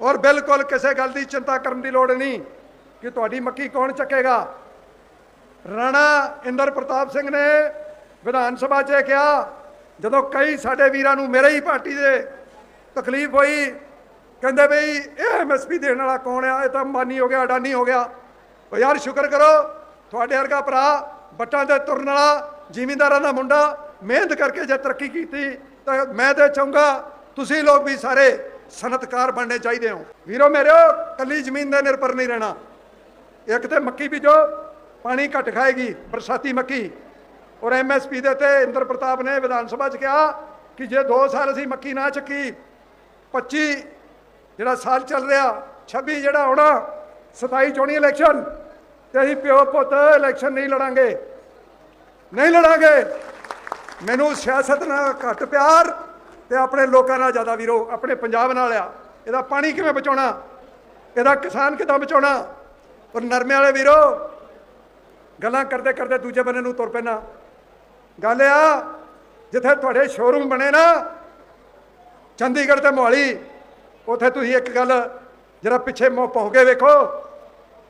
ਔਰ ਬਿਲਕੁਲ ਕਿਸੇ ਗੱਲ ਦੀ ਚਿੰਤਾ ਕਰਨ ਦੀ ਲੋੜ ਨਹੀਂ ਕਿ ਤੁਹਾਡੀ ਮੱਕੀ ਕੌਣ ਚੱਕੇਗਾ। ਰਾਣਾ ਇੰਦਰ ਪ੍ਰਤਾਪ ਸਿੰਘ ਨੇ ਵਿਧਾਨ ਸਭਾ 'ਚ ਕਿਹਾ, ਜਦੋਂ ਕਈ ਸਾਡੇ ਵੀਰਾਂ ਨੂੰ ਮੇਰੇ ਹੀ ਪਾਰਟੀ ਦੇ ਤਕਲੀਫ ਹੋਈ, ਕਹਿੰਦੇ ਬਈ ਇਹ ਐਮਐਸਪੀ ਦੇਣ ਵਾਲਾ ਕੌਣ ਆ? ਇਹ ਤਾਂ ਮਾਨੀ ਹੋ ਗਿਆ, ਅਡਾਨੀ ਹੋ ਗਿਆ। ਉਹ ਯਾਰ ਸ਼ੁਕਰ ਕਰੋ, ਤੁਹਾਡੇ ਵਰਗਾ ਭਰਾ ਬੱਟਾਂ ਤੇ ਤੁਰਨ ਵਾਲਾ, ਜ਼ਿਮੀਂਦਾਰਾਂ ਦਾ ਮੁੰਡਾ ਮਿਹਨਤ ਕਰਕੇ ਜੇ ਤਰੱਕੀ ਕੀਤੀ, ਤਾਂ ਮੈਂ ਤੇ ਚਾਹੂੰਗਾ ਤੁਸੀਂ ਲੋਕ ਵੀ ਸਾਰੇ ਸਨਅਤਕਾਰ ਬਣਨੇ ਚਾਹੀਦੇ ਹੋ। ਵੀਰੋ ਮੇਰਿਓ ਕੱਲੀ ਜ਼ਮੀਨ ਦੇ ਨਿਰਭਰ ਨਹੀਂ ਰਹਿਣਾ। ਇੱਕ ਤੇ ਮੱਕੀ ਬੀਜੋ, ਪਾਣੀ ਘੱਟ ਖਾਏਗੀ, ਬਰਸਾਤੀ ਮੱਕੀ। ਔਰ ਐਮਐਸਪੀ ਦੇ ਤੇ ਇੰਦਰ ਪ੍ਰਤਾਪ ਨੇ ਵਿਧਾਨ ਸਭਾ 'ਚ ਕਿਹਾ ਕਿ ਜੇ 2 ਸਾਲ ਅਸੀਂ ਮੱਕੀ ਨਾ ਚੱਕੀ 25 ਜਿਹੜਾ ਸਾਲ ਚੱਲ ਰਿਹਾ 26 ਜਿਹੜਾ ਆਉਣਾ 27 ਚੋਣੀ ਇਲੈਕਸ਼ਨ ਤੇ ਅਸੀਂ ਪਿਓ ਪੁੱਤ ਇਲੈਕਸ਼ਨ ਨਹੀਂ ਲੜਾਂਗੇ। ਨਹੀਂ ਲੜਾਂਗੇ। ਮੈਨੂੰ ਸਿਆਸਤ ਨਾਲ ਘੱਟ ਪਿਆਰ। ਤੇ ਆਪਣੇ ਲੋਕਾਂ ਨਾਲ ਜ਼ਿਆਦਾ ਵੀਰੋ, ਆਪਣੇ ਪੰਜਾਬ ਨਾਲ ਆ। ਇਹਦਾ ਪਾਣੀ ਕਿਵੇਂ ਬਚਾਉਣਾ? ਇਹਦਾ ਕਿਸਾਨ ਕਿੱਦਾਂ ਬਚਾਉਣਾ? ਔਰ ਨਰਮੇ ਵਾਲੇ ਵੀਰੋ, ਗੱਲਾਂ ਕਰਦੇ ਕਰਦੇ ਦੂਜੇ ਬੰਨੇ ਨੂੰ ਤੁਰ ਪੈਣਾ। ਗੱਲ ਆ, ਜਿੱਥੇ ਤੁਹਾਡੇ ਸ਼ੋਰੂਮ ਬਣੇ ਨਾ, ਚੰਡੀਗੜ੍ਹ ਤੇ ਮੋਹਾਲੀ, ਉਥੇ ਤੁਸੀਂ ਇੱਕ ਗੱਲ ਜਰਾ ਪਿੱਛੇ ਮੋ ਪਾਉ ਕੇ ਵੇਖੋ।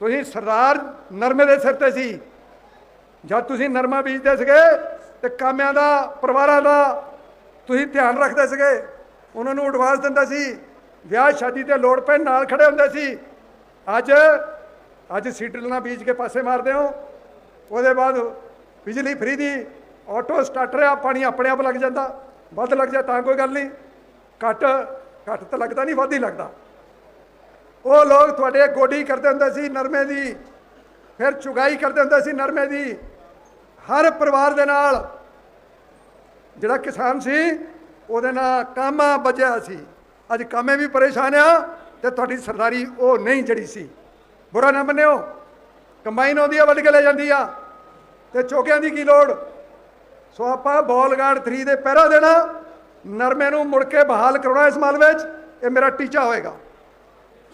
ਤੁਸੀਂ ਸਰਦਾਰ ਨਰਮੇ ਦੇ ਸਿਰ ਤੇ ਸੀ। ਜਦ ਤੁਸੀਂ ਨਰਮਾ ਬੀਜਦੇ ਸੀਗੇ ਤੇ ਕਾਮਿਆਂ ਦਾ, ਪਰਿਵਾਰਾਂ ਦਾ ਤੁਸੀਂ ਧਿਆਨ ਰੱਖਦੇ ਸੀਗੇ, ਉਹਨਾਂ ਨੂੰ ਐਡਵਾਂਸ ਦਿੰਦਾ ਸੀ, ਵਿਆਹ ਸ਼ਾਦੀ ਤੇ ਲੋੜ ਪੈ ਨਾਲ ਖੜੇ ਹੁੰਦੇ ਸੀ। ਅੱਜ ਅੱਜ ਸੀਟਲ ਨਾਲ ਬੀਜ ਕੇ ਪਾਸੇ ਮਾਰਦੇ ਹੋ। ਉਹਦੇ ਬਾਅਦ ਬਿਜਲੀ ਫਰੀ ਦੀ ਆਟੋ ਸਟਾਰਟਰ ਆ, ਪਾਣੀ ਆਪਣੇ ਆਪ ਲੱਗ ਜਾਂਦਾ। ਵੱਧ ਲੱਗ ਜਾ ਤਾਂ ਕੋਈ ਗੱਲ ਨਹੀਂ। ਘੱਟ ਘੱਟ ਤਾਂ ਲੱਗਦਾ ਨਹੀਂ, ਵੱਧ ਹੀ ਲੱਗਦਾ। ਉਹ ਲੋਕ ਤੁਹਾਡੇ ਗੋਡੀ ਕਰਦੇ ਹੁੰਦੇ ਸੀ, ਨਰਮੇ ਦੀ। ਫਿਰ ਚੁਗਾਈ ਕਰਦੇ ਹੁੰਦੇ ਸੀ, ਨਰਮੇ ਦੀ। ਹਰ ਪਰਿਵਾਰ ਦੇ ਨਾਲ ਜਿਹੜਾ ਕਿਸਾਨ ਸੀ, ਉਹਦੇ ਨਾਲ ਕਾਮਾ ਬਚਿਆ ਸੀ। ਅੱਜ ਕਾਮੇ ਵੀ ਪਰੇਸ਼ਾਨ ਆ ਤੇ ਤੁਹਾਡੀ ਸਰਦਾਰੀ ਉਹ ਨਹੀਂ ਜੜੀ ਸੀ। ਬੁਰਾ ਨਾ ਮੰਨਿਓ। ਕੰਬਾਈਨ ਆਉਂਦੀ ਆ, ਵੱਢ ਕੇ ਲੈ ਜਾਂਦੀ ਆ। ਤੇ ਚੋਕਿਆਂ ਦੀ ਕੀ ਲੋੜ? ਸੋ ਆਪਾਂ ਬੋਲ ਗਾਰਡ 3 ਦੇ ਪਹਿਰਾ ਦੇਣਾ। ਨਰਮੇ ਨੂੰ ਮੁੜ ਕੇ ਬਹਾਲ ਕਰਾਉਣਾ ਇਸ ਮਾਲ ਵਿੱਚ। ਇਹ ਮੇਰਾ ਟੀਚਾ ਹੋਏਗਾ।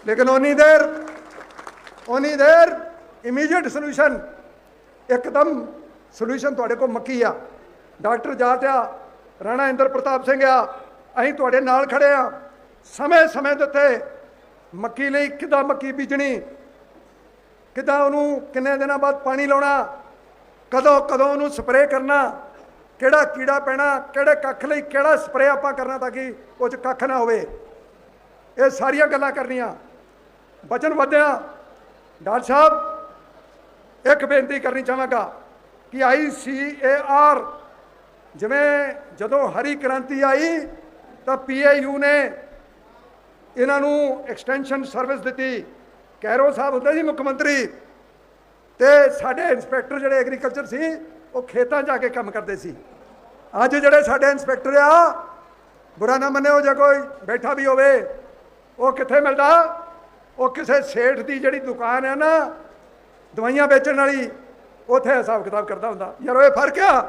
ਲੇਕਿਨ ਉਨੀ ਦੇਰ ਉਨੀ ਦੇਰ ਇਮੀਡੀਏਟ ਸੋਲੂਸ਼ਨ ਇੱਕਦਮ ਸੋਲੂਸ਼ਨ ਤੁਹਾਡੇ ਕੋਲ ਮੱਕੀ ਆ। ਡਾਕਟਰ ਜਾਟ ਆ ਰਾਣਾ ਇੰਦਰ ਪ੍ਰਤਾਪ ਸਿੰਘ ਆ, ਅਸੀਂ ਤੁਹਾਡੇ ਨਾਲ ਖੜੇ ਆ। ਸਮੇਂ ਸਮੇਂ ਦੇ ਉੱਤੇ ਮੱਕੀ ਲਈ ਕਿੱਦਾਂ ਮੱਕੀ ਬੀਜਣੀ? ਕਿੱਦਾਂ ਉਹਨੂੰ ਕਿੰਨੇ ਦਿਨਾਂ ਬਾਅਦ ਪਾਣੀ ਲਾਉਣਾ? ਕਦੋਂ ਕਦੋਂ ਉਹਨੂੰ ਸਪਰੇਅ ਕਰਨਾ? ਕਿਹੜਾ ਕੀੜਾ ਪੈਣਾ? ਕਿਹੜੇ ਕੱਖ ਲਈ ਕਿਹੜਾ ਸਪਰੇਅ ਆਪਾਂ ਕਰਨਾ ਤਾਂ ਕਿ ਉਹ ਚ ਕੱਖ ਨਾ ਹੋਵੇ? ਇਹ ਸਾਰੀਆਂ ਗੱਲਾਂ ਕਰਨੀਆਂ। ਬਚਨ ਵਧਿਆ। ਡਾਕਟਰ ਸਾਹਿਬ, ਇੱਕ ਬੇਨਤੀ ਕਰਨੀ ਚਾਹਾਂਗਾ ਕਿ ਆਈਸੀਏਆਰ ਜਿਵੇਂ ਜਦੋਂ ਹਰੀ ਕ੍ਰਾਂਤੀ ਆਈ, ਤਾਂ ਪੀਏਯੂ ਨੇ ਇਹਨਾਂ ਨੂੰ ਐਕਸਟੈਂਸ਼ਨ ਸਰਵਿਸ ਦਿੱਤੀ। ਕੈਰੋ ਸਾਹਿਬ ਹੁੰਦੇ ਸੀ ਮੁੱਖ ਮੰਤਰੀ ਤੇ ਸਾਡੇ ਇੰਸਪੈਕਟਰ ਜਿਹੜੇ ਐਗਰੀਕਲਚਰ ਸੀ, ਉਹ ਖੇਤਾਂ ਜਾ ਕੇ ਕੰਮ ਕਰਦੇ ਸੀ। ਅੱਜ ਜਿਹੜੇ ਸਾਡੇ ਇੰਸਪੈਕਟਰ ਆ, ਬੁਰਾ ਨਾ ਮੰਨਿਓ ਜੇ ਕੋਈ ਬੈਠਾ ਵੀ ਹੋਵੇ, ਉਹ ਕਿੱਥੇ ਮਿਲਦਾ? ਉਹ ਕਿਸੇ ਸੇਠ ਦੀ ਜਿਹੜੀ ਦੁਕਾਨ ਹੈ ਨਾ, ਦਵਾਈਆਂ ਵੇਚਣ ਵਾਲੀ, ਉੱਥੇ ਹਿਸਾਬ ਕਿਤਾਬ ਕਰਦਾ ਹੁੰਦਾ। ਯਾਰ ਇਹ ਫ਼ਰਕ ਆ?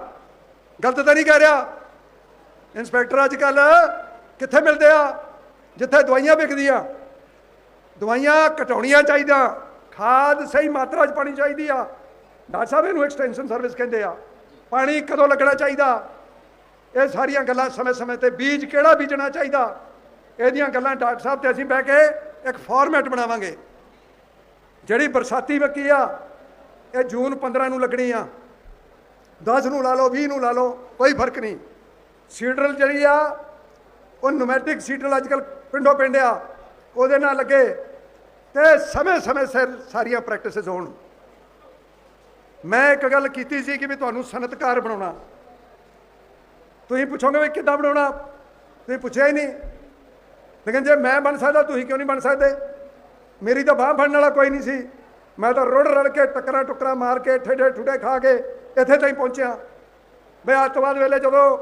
ਗਲਤ ਤਾਂ ਨਹੀਂ ਕਹਿ ਰਿਹਾ। ਇੰਸਪੈਕਟਰ ਅੱਜ ਕੱਲ ਕਿੱਥੇ ਮਿਲਦੇ ਆ? ਜਿੱਥੇ ਦਵਾਈਆਂ ਵਿਕਦੀਆਂ। ਦਵਾਈਆਂ ਘਟਾਉਣੀਆਂ ਚਾਹੀਦਾ ਖਾਦ ਸਹੀ ਮਾਤਰਾ 'ਚ ਪਾਣੀ ਚਾਹੀਦੀ ਆ। ਡਾਕਟਰ ਸਾਹਿਬ ਇਹਨੂੰ ਐਕਸਟੈਂਸ਼ਨ ਸਰਵਿਸ ਕਹਿੰਦੇ ਆ। ਪਾਣੀ ਕਦੋਂ ਲੱਗਣਾ ਚਾਹੀਦਾ? ਇਹ ਸਾਰੀਆਂ ਗੱਲਾਂ ਸਮੇਂ-ਸਮੇਂ ਤੇ ਬੀਜ ਕਿਹੜਾ ਬੀਜਣਾ ਚਾਹੀਦਾ? ਇਹਦੀਆਂ ਗੱਲਾਂ ਡਾਕਟਰ ਸਾਹਿਬ ਤੇ ਅਸੀਂ ਬਹਿ ਕੇ ਇੱਕ ਫਾਰਮੈਟ ਬਣਾਵਾਂਗੇ। ਜਿਹੜੀ ਬਰਸਾਤੀ ਮੱਕੀ ਆ, ਇਹ ਜੂਨ 15 ਨੂੰ ਲੱਗਣੀ ਆ। 10 ਨੂੰ ਲਾ ਲਓ 20 ਨੂੰ ਲਾ ਲਓ, ਕੋਈ ਫ਼ਰਕ ਨਹੀਂ। ਸੀਡਰਲ ਜਿਹੜੀ ਆ, ਉਹ ਨੋਮੈਟਿਕ ਸੀਡਰਲ ਅੱਜਕੱਲ ਪਿੰਡੋਂ ਪਿੰਡ ਆ, ਉਹਦੇ ਨਾਲ ਲੱਗੇ ਤੇ ਸਮੇਂ-ਸਮੇਂ ਸਿਰ ਸਾਰੀਆਂ ਪ੍ਰੈਕਟਿਸਿਸ ਹੋਣ। ਮੈਂ ਇੱਕ ਗੱਲ ਕੀਤੀ ਸੀ ਕਿ ਵੀ ਤੁਹਾਨੂੰ ਸਨਅਤਕਾਰ ਬਣਾਉਣਾ। ਤੁਸੀਂ ਪੁੱਛੋਗੇ ਵੀ ਕਿੱਦਾਂ ਬਣਾਉਣਾ? ਤੁਸੀਂ ਪੁੱਛਿਆ ਹੀ ਨਹੀਂ। ਲੇਕਿਨ ਜੇ ਮੈਂ ਬਣ ਸਕਦਾ, ਤੁਸੀਂ ਕਿਉਂ ਨਹੀਂ ਬਣ ਸਕਦੇ? ਮੇਰੀ ਤਾਂ ਬਾਹ ਫੜਨ ਵਾਲਾ ਕੋਈ ਨਹੀਂ ਸੀ। ਮੈਂ ਤਾਂ ਰੋੜ ਰੜ ਕੇ ਟੱਕਰਾਂ ਟੁਕਰਾ ਮਾਰ ਕੇ ਠੇਡੇ ਠੁਡੇ ਖਾ ਕੇ ਇੱਥੇ ਤਾਈਂ ਪਹੁੰਚਿਆ। ਬਈ ਅੱਤਵਾਦ ਵੇਲੇ ਜਦੋਂ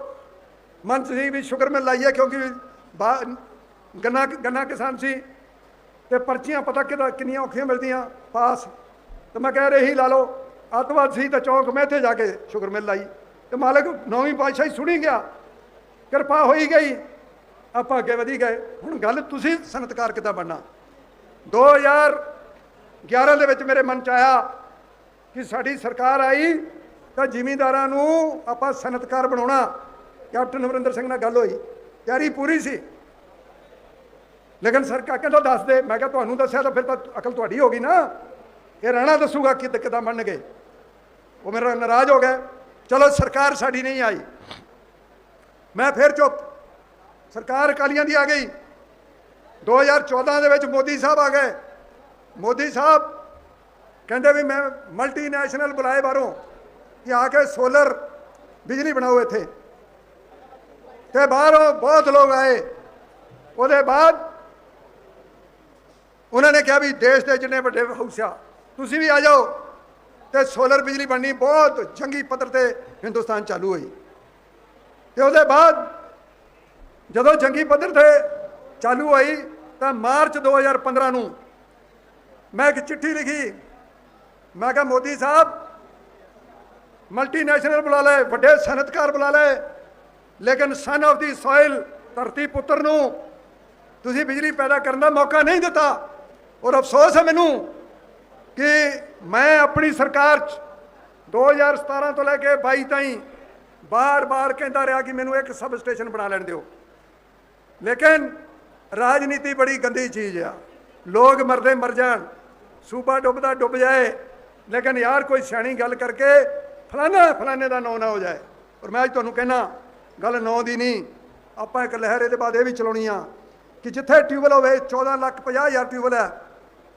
ਮਨ 'ਚ ਸੀ ਵੀ ਸ਼ੁਕਰ ਮੈਂ ਲਾਈਏ ਕਿਉਂਕਿ ਬਾ- ਗੰਨਾ ਗੰਨਾ ਕਿਸਾਨ ਸੀ ਤੇ ਪਰਚੀਆਂ ਪਤਾ ਕਿਦਾ ਕਿੰਨੀਆਂ ਔਖੀਆਂ ਮਿਲਦੀਆਂ, ਪਾਸ। ਤੇ ਮੈਂ ਕਹਿ ਰਹੀ ਲਾ ਲਓ ਅੱਤਵਾਦ ਸੀ ਤਾਂ ਚੌਂਕ ਮੈਂ ਇੱਥੇ ਜਾ ਕੇ ਸ਼ੁਕਰ ਮਿਲ ਲਾਈ। ਤੇ ਮਾਲਕ ਨੌਵੀਂ ਪਾਤਸ਼ਾਹੀ ਸੁਣੀ ਗਿਆ, ਕਿਰਪਾ ਹੋਈ ਗਈ, ਆਪਾਂ ਅੱਗੇ ਵਧੀ ਗਏ। ਹੁਣ ਗੱਲ ਤੁਸੀਂ ਸਨਤਕਾਰ ਕਿੱਦਾਂ ਬਣਨਾ? 2011 ਦੇ ਵਿੱਚ ਮੇਰੇ ਮਨ ਚ ਆਇਆ ਕਿ ਸਾਡੀ ਸਰਕਾਰ ਆਈ ਤਾਂ ਜ਼ਿਮੀਂਦਾਰਾਂ ਨੂੰ ਆਪਾਂ ਸਨਤਕਾਰ ਬਣਾਉਣਾ। ਕੈਪਟਨ ਅਮਰਿੰਦਰ ਸਿੰਘ ਨਾਲ ਗੱਲ ਹੋਈ। ਤਿਆਰੀ ਪੂਰੀ ਸੀ। ਲੇਕਿਨ ਸਰ ਕਹਿੰਦਾ ਦੱਸ ਦੇ। ਮੈਂ ਕਿਹਾ ਤੁਹਾਨੂੰ ਦੱਸਿਆ ਤਾਂ ਫਿਰ ਤਾਂ ਅਕਲ ਤੁਹਾਡੀ ਹੋ ਗਈ ਨਾ। ਇਹ ਰਾਣਾ ਦੱਸੂਗਾ ਕਿ ਕਿੱਦਾਂ ਗਏ ਉਹ ਮੇਰਾ ਨਾਰਾਜ਼ ਹੋ ਗਏ ਚਲੋ ਸਰਕਾਰ ਸਾਡੀ ਨਹੀਂ ਆਈ। ਮੈਂ ਫਿਰ ਚੁੱਪ। ਸਰਕਾਰ ਅਕਾਲੀਆਂ ਦੀ ਆ ਗਈ। 2014 ਦੇ ਵਿੱਚ ਮੋਦੀ ਸਾਹਿਬ ਆ ਗਏ। ਮੋਦੀ ਸਾਹਿਬ ਕਹਿੰਦੇ ਵੀ ਮੈਂ ਮਲਟੀਨੈਸ਼ਨਲ ਬੁਲਾਏ ਬਾਹਰੋਂ। ਕਿ ਆ ਕੇ ਸੋਲਰ ਬਿਜਲੀ ਬਣਾਓ ਇੱਥੇ। ਤੇ ਬਾਹਰੋਂ ਬਹੁਤ ਲੋਕ ਆਏ। ਉਹਦੇ ਬਾਅਦ ਉਹਨਾਂ ਨੇ ਕਿਹਾ ਵੀ ਦੇਸ਼ ਦੇ ਜਿੰਨੇ ਵੱਡੇ ਹਾਊਸ ਆ, ਤੁਸੀਂ ਵੀ ਆ ਜਾਓ। ਤੇ ਸੋਲਰ ਬਿਜਲੀ ਬਣਨੀ ਬਹੁਤ ਚੰਗੀ ਪੱਧਰ ਤੇ ਹਿੰਦੁਸਤਾਨ ਚਾਲੂ ਹੋਈ। ਤੇ ਉਹਦੇ ਬਾਅਦ ਜਦੋਂ ਚੰਗੀ ਪੱਧਰ ਤੇ ਚਾਲੂ ਹੋਈ, ਤਾਂ ਮਾਰਚ 2015 ਨੂੰ ਮੈਂ ਇੱਕ ਚਿੱਠੀ ਲਿਖੀ। ਮੈਂ ਕਿਹਾ, ਮੋਦੀ ਸਾਹਿਬ ਮਲਟੀਨੈਸ਼ਨਲ ਬੁਲਾ ਲਏ, ਵੱਡੇ ਸਨਅਤਕਾਰ ਬੁਲਾ ਲਏ। ਲੇਕਿਨ ਸਨ ਆਫ ਦੀ ਸੋਇਲ ਧਰਤੀ ਪੁੱਤਰ ਨੂੰ ਤੁਸੀਂ ਬਿਜਲੀ ਪੈਦਾ ਕਰਨ ਦਾ ਮੌਕਾ ਨਹੀਂ ਦਿੱਤਾ। ਔਰ ਅਫਸੋਸ ਹੈ ਮੈਨੂੰ ਕਿ ਮੈਂ ਆਪਣੀ ਸਰਕਾਰ 'ਚ 2017 ਤੋਂ ਲੈ ਕੇ 22 ਤਾਈਂ ਬਾਰ-ਬਾਰ ਕਹਿੰਦਾ ਰਿਹਾ ਕਿ ਮੈਨੂੰ ਇੱਕ ਸਬ ਸਟੇਸ਼ਨ ਬਣਾ ਲੈਣ ਦਿਓ। ਲੇਕਿਨ ਰਾਜਨੀਤੀ ਬੜੀ ਗੰਦੀ ਚੀਜ਼ ਆ। ਲੋਕ ਮਰਦੇ ਮਰ ਜਾਣ, ਸੂਬਾ ਡੁੱਬਦਾ ਡੁੱਬ ਜਾਏ। ਲੇਕਿਨ ਯਾਰ, ਕੋਈ ਸਿਆਣੀ ਗੱਲ ਕਰਕੇ ਫਲਾਣਾ ਫਲਾਣੇ ਦਾ ਨਾਂ ਨਾ ਹੋ ਜਾਏ। ਔਰ ਮੈਂ ਅੱਜ ਤੁਹਾਨੂੰ ਕਹਿਣਾ ਗੱਲ ਨਾਂ ਦੀ ਨਹੀਂ, ਆਪਾਂ ਇੱਕ ਲਹਿਰ ਇਹਦੇ ਬਾਅਦ ਇਹ ਵੀ ਚਲਾਉਣੀ ਆ ਕਿ ਜਿੱਥੇ ਟਿਊਬਲ ਹੋਵੇ 14 ਲੱਖ 50 ਹਜ਼ਾਰ ਟਿਊਬਲ ਹੈ,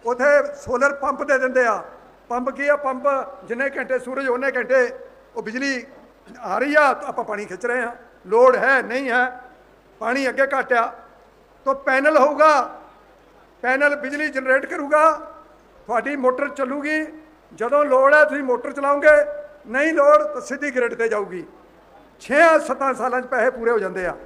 ਉਥੇ ਸੋਲਰ ਪੰਪ ਦੇ ਦਿੰਦੇ ਆ। ਪੰਪ ਕੀ ਆ? ਪੰਪ ਜਿੰਨੇ ਘੰਟੇ ਸੂਰਜ, ਉਹਨੇ ਘੰਟੇ ਉਹ ਬਿਜਲੀ ਆ ਰਹੀ ਆ, ਤਾਂ ਆਪਾਂ ਪਾਣੀ ਖਿੱਚ ਰਹੇ ਆ ਲੋੜ ਹੈ, ਨਹੀਂ ਹੈ, ਪਾਣੀ ਅੱਗੇ ਘਟਿਆ। ਤਾਂ ਪੈਨਲ ਹੋਊਗਾ, ਪੈਨਲ ਬਿਜਲੀ ਜਨਰੇਟ ਕਰੂਗਾ, ਤੁਹਾਡੀ ਮੋਟਰ ਚੱਲੂਗੀ। ਜਦੋਂ ਲੋੜ ਹੈ, ਤੁਸੀਂ ਮੋਟਰ ਚਲਾਉਂਗੇ ਨਹੀਂ ਲੋੜ ਤਾਂ ਸਿੱਧੀ ਗ੍ਰਿਡ ਤੇ ਜਾਊਗੀ। 6-7 ਸਾਲਾਂ 'ਚ ਪੈਸੇ ਪੂਰੇ ਹੋ ਜਾਂਦੇ ਆ।